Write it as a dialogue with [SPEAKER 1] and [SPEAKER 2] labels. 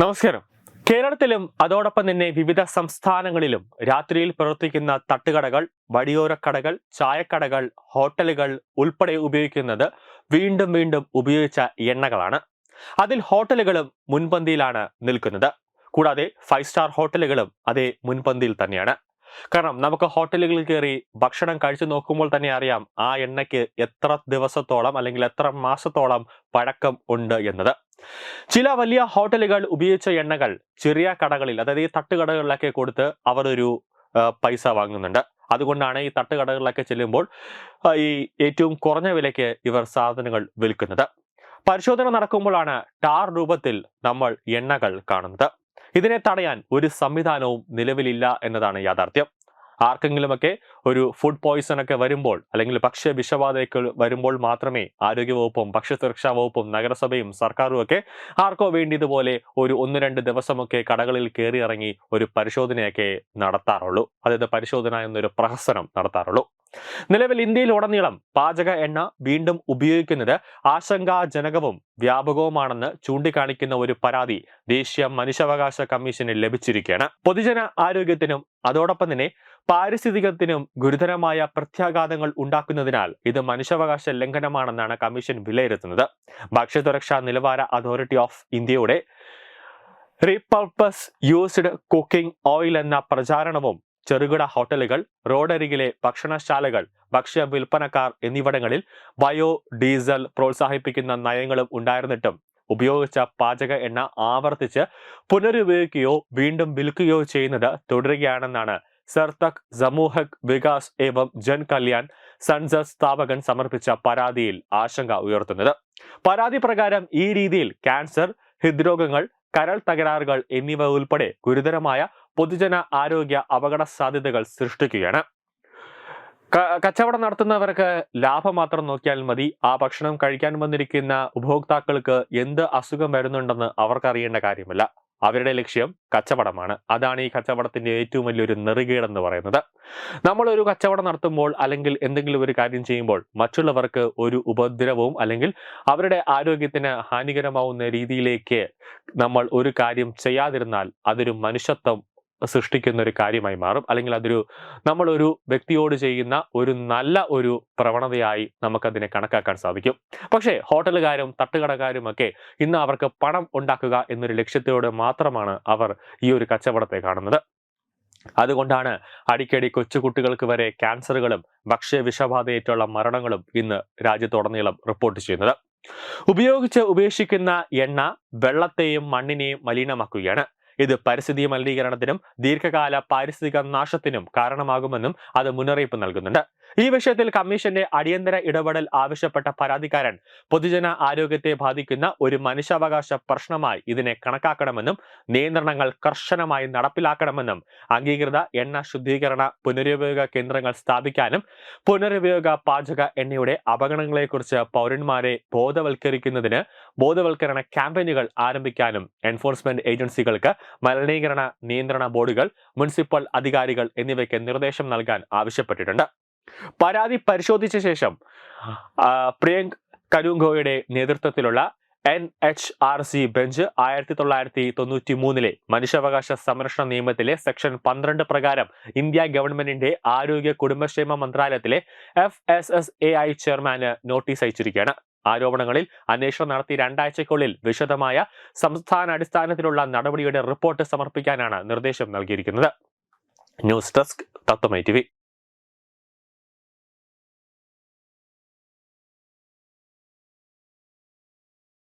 [SPEAKER 1] നമസ്കാരം. കേരളത്തിലും അതോടൊപ്പം തന്നെ വിവിധ സംസ്ഥാനങ്ങളിലും രാത്രിയിൽ പ്രവർത്തിക്കുന്ന തട്ടുകടകൾ വഴിയോരക്കടകൾ ചായക്കടകൾ ഹോട്ടലുകൾ ഉൾപ്പെടെ ഉപയോഗിക്കുന്നത് വീണ്ടും വീണ്ടും ഉപയോഗിച്ച എണ്ണകളാണ്. അതിൽ ഹോട്ടലുകളും മുൻപന്തിയിലാണ് നിൽക്കുന്നത്. കൂടാതെ ഫൈവ് സ്റ്റാർ ഹോട്ടലുകളും അതേ മുൻപന്തിയിൽ തന്നെയാണ്. കാരണം നമുക്ക് ഹോട്ടലുകളിൽ കയറി ഭക്ഷണം കഴിച്ചു നോക്കുമ്പോൾ തന്നെ അറിയാം ആ എണ്ണയ്ക്ക് എത്ര ദിവസത്തോളം അല്ലെങ്കിൽ എത്ര മാസത്തോളം പഴക്കം ഉണ്ട് എന്നത്. ചില വലിയ ഹോട്ടലുകൾ ഉപയോഗിച്ച എണ്ണകൾ ചെറിയ കടകളിൽ അതായത് ഈ തട്ടുകടകളിലൊക്കെ കൊടുത്ത് അവർ ഒരു പൈസ വാങ്ങുന്നുണ്ട്. അതുകൊണ്ടാണ് ഈ തട്ടുകടകളിലൊക്കെ ചെല്ലുമ്പോൾ ഈ ഏറ്റവും കുറഞ്ഞ വിലയ്ക്ക് ഇവർ സാധനങ്ങൾ വിൽക്കുന്നത്. പരിശോധന നടക്കുമ്പോഴാണ് ടാർ രൂപത്തിൽ നമ്മൾ എണ്ണകൾ കാണുന്നത്. ഇതിനെ തടയാൻ ഒരു സംവിധാനവും നിലവിലില്ല എന്നതാണ് യാഥാർത്ഥ്യം. ആർക്കെങ്കിലുമൊക്കെ ഒരു ഫുഡ് പോയിസൺ ഒക്കെ വരുമ്പോൾ അല്ലെങ്കിൽ ഭക്ഷ്യ വിഷബാധയൊക്കെ വരുമ്പോൾ മാത്രമേ ആരോഗ്യവകുപ്പും ഭക്ഷ്യസുരക്ഷാ വകുപ്പും നഗരസഭയും സർക്കാരും ഒക്കെ ആർക്കോ വേണ്ടി ഇതുപോലെ ഒരു ഒന്ന് രണ്ട് ദിവസമൊക്കെ കടകളിൽ കയറി ഇറങ്ങി ഒരു പരിശോധനയൊക്കെ നടത്താറുള്ളൂ. അതായത് പരിശോധന എന്നൊരു പ്രഹസനം നടത്താറുള്ളൂ. നിലവിൽ ഇന്ത്യയിൽ ഉടനീളം പാചക എണ്ണ വീണ്ടും ഉപയോഗിക്കുന്നത് ആശങ്കാജനകവും വ്യാപകവുമാണെന്ന് ചൂണ്ടിക്കാണിക്കുന്ന ഒരു പരാതി ദേശീയ മനുഷ്യാവകാശ കമ്മീഷന് ലഭിച്ചിരിക്കുകയാണ്. പൊതുജന ആരോഗ്യത്തിനും അതോടൊപ്പം തന്നെ പാരിസ്ഥിതികത്തിനും ഗുരുതരമായ പ്രത്യാഘാതങ്ങൾ ഉണ്ടാക്കുന്നതിനാൽ ഇത് മനുഷ്യാവകാശ ലംഘനമാണെന്നാണ് കമ്മീഷൻ വിലയിരുത്തുന്നത്. ഭക്ഷ്യസുരക്ഷാ നിലവാര അതോറിറ്റി ഓഫ് ഇന്ത്യയുടെ റീപർപ്പസ് യൂസ്ഡ് കുക്കിംഗ് ഓയിൽ എന്ന പ്രചാരണവും ചെറുകിട ഹോട്ടലുകൾ റോഡരികിലെ ഭക്ഷണശാലകൾ ഭക്ഷ്യ വിൽപ്പനക്കാർ എന്നിവിടങ്ങളിൽ ബയോ ഡീസൽ പ്രോത്സാഹിപ്പിക്കുന്ന നയങ്ങളും ഉണ്ടായിരുന്നിട്ടും ഉപയോഗിച്ച പാചക എണ്ണ ആവർത്തിച്ച് പുനരുപയോഗിക്കുകയോ വീണ്ടും വിൽക്കുകയോ ചെയ്യുന്നത് തുടരുകയാണെന്നാണ് സർതക് സമൂഹക് വികാസ് ഏവം ജൻ കല്യാൺ സൺസസ് സ്ഥാപകൻ സമർപ്പിച്ച പരാതിയിൽ ആശങ്ക ഉയർത്തുന്നത്. പരാതി പ്രകാരം ഈ രീതിയിൽ ക്യാൻസർ ഹൃദ്രോഗങ്ങൾ കരൾ തകരാറുകൾ എന്നിവ ഉൾപ്പെടെ ഗുരുതരമായ പൊതുജന ആരോഗ്യ അപകട സാധ്യതകൾ സൃഷ്ടിക്കുകയാണ്. കച്ചവടം നടത്തുന്നവർക്ക് ലാഭം മാത്രം നോക്കിയാൽ മതി. ആ ഭക്ഷണം കഴിക്കാൻ വന്നിരിക്കുന്ന ഉപഭോക്താക്കൾക്ക് എന്ത് അസുഖം വരുന്നുണ്ടെന്ന് അവർക്കറിയേണ്ട കാര്യമല്ല. അവരുടെ ലക്ഷ്യം കച്ചവടമാണ്. അതാണ് ഈ കച്ചവടത്തിന്റെ ഏറ്റവും വലിയൊരു നെറുകേടെന്ന് പറയുന്നത്. നമ്മൾ ഒരു കച്ചവടം നടത്തുമ്പോൾ അല്ലെങ്കിൽ എന്തെങ്കിലും ഒരു കാര്യം ചെയ്യുമ്പോൾ മറ്റുള്ളവർക്ക് ഒരു ഉപദ്രവവും അല്ലെങ്കിൽ അവരുടെ ആരോഗ്യത്തിന് ഹാനികരമാവുന്ന രീതിയിലേക്ക് നമ്മൾ ഒരു കാര്യം ചെയ്യാതിരുന്നാൽ അതൊരു മനുഷ്യത്വം സൃഷ്ടിക്കുന്ന ഒരു കാര്യമായി മാറും. അല്ലെങ്കിൽ അതൊരു നമ്മളൊരു വ്യക്തിയോട് ചെയ്യുന്ന ഒരു നല്ല ഒരു പ്രവണതയായി നമുക്കതിനെ കണക്കാക്കാൻ സാധിക്കും. പക്ഷേ ഹോട്ടലുകാരും തട്ടുകടക്കാരും ഒക്കെ ഇന്ന് അവർക്ക് പണം ഉണ്ടാക്കുക എന്നൊരു ലക്ഷ്യത്തോടെ മാത്രമാണ് അവർ ഈ ഒരു കച്ചവടത്തെ കാണുന്നത്. അതുകൊണ്ടാണ് അടിക്കടി കൊച്ചുകുട്ടികൾക്ക് വരെ ക്യാൻസറുകളും ഭക്ഷ്യ വിഷബാധയേറ്റുള്ള മരണങ്ങളും ഇന്ന് രാജ്യത്തുടനീളം റിപ്പോർട്ട് ചെയ്യുന്നത്. ഉപയോഗിച്ച് ഉപേക്ഷിക്കുന്ന എണ്ണ വെള്ളത്തെയും മണ്ണിനെയും മലിനമാക്കുകയാണ്. ഇത് പരിസ്ഥിതി മലിനീകരണത്തിനും ദീർഘകാല പാരിസ്ഥിതിക നാശത്തിനും കാരണമാകുമെന്നും അത് മുന്നറിയിപ്പ് നൽകുന്നുണ്ട്. ഈ വിഷയത്തിൽ കമ്മീഷന്റെ അടിയന്തര ഇടപെടൽ ആവശ്യപ്പെട്ട പരാതിക്കാരൻ പൊതുജന ആരോഗ്യത്തെ ബാധിക്കുന്ന ഒരു മനുഷ്യാവകാശ പ്രശ്നമായി ഇതിനെ കണക്കാക്കണമെന്നും നിയന്ത്രണങ്ങൾ കർശനമായി നടപ്പിലാക്കണമെന്നും അംഗീകൃത എണ്ണ ശുദ്ധീകരണ പുനരുപയോഗ കേന്ദ്രങ്ങൾ സ്ഥാപിക്കാനും പുനരുപയോഗ പാചക എണ്ണയുടെ അപകടങ്ങളെക്കുറിച്ച് പൗരന്മാരെ ബോധവൽക്കരിക്കുന്നതിന് ബോധവൽക്കരണ ക്യാമ്പയിനുകൾ ആരംഭിക്കാനും എൻഫോഴ്സ്മെന്റ് ഏജൻസികൾക്ക് മലിനീകരണ നിയന്ത്രണ ബോർഡുകൾ മുനിസിപ്പൽ അധികാരികൾ എന്നിവയ്ക്ക് നിർദ്ദേശം നൽകാൻ ആവശ്യപ്പെട്ടിട്ടുണ്ട്. പരാതി പരിശോധിച്ച ശേഷം പ്രിയങ്ക് കരുങ്കോയുടെ നേതൃത്വത്തിലുള്ള N H R C bench ആയിരത്തി തൊള്ളായിരത്തി തൊണ്ണൂറ്റി മൂന്നിലെ മനുഷ്യാവകാശ സംരക്ഷണ നിയമത്തിലെ സെക്ഷൻ പന്ത്രണ്ട് പ്രകാരം ഇന്ത്യ ഗവൺമെന്റിന്റെ ആരോഗ്യ കുടുംബക്ഷേമ മന്ത്രാലയത്തിലെ F S S A I ചെയർമാന് notice അയച്ചിരിക്കുകയാണ്. ആരോപണങ്ങളിൽ അന്വേഷണം നടത്തി രണ്ടാഴ്ചയ്ക്കുള്ളിൽ വിശദമായ സംസ്ഥാന അടിസ്ഥാനത്തിലുള്ള നടപടിയുടെ റിപ്പോർട്ട് സമർപ്പിക്കാനാണ് നിർദ്ദേശം നൽകിയിരിക്കുന്നത്. ന്യൂസ് ഡെസ്ക് തത്വമൈ ടി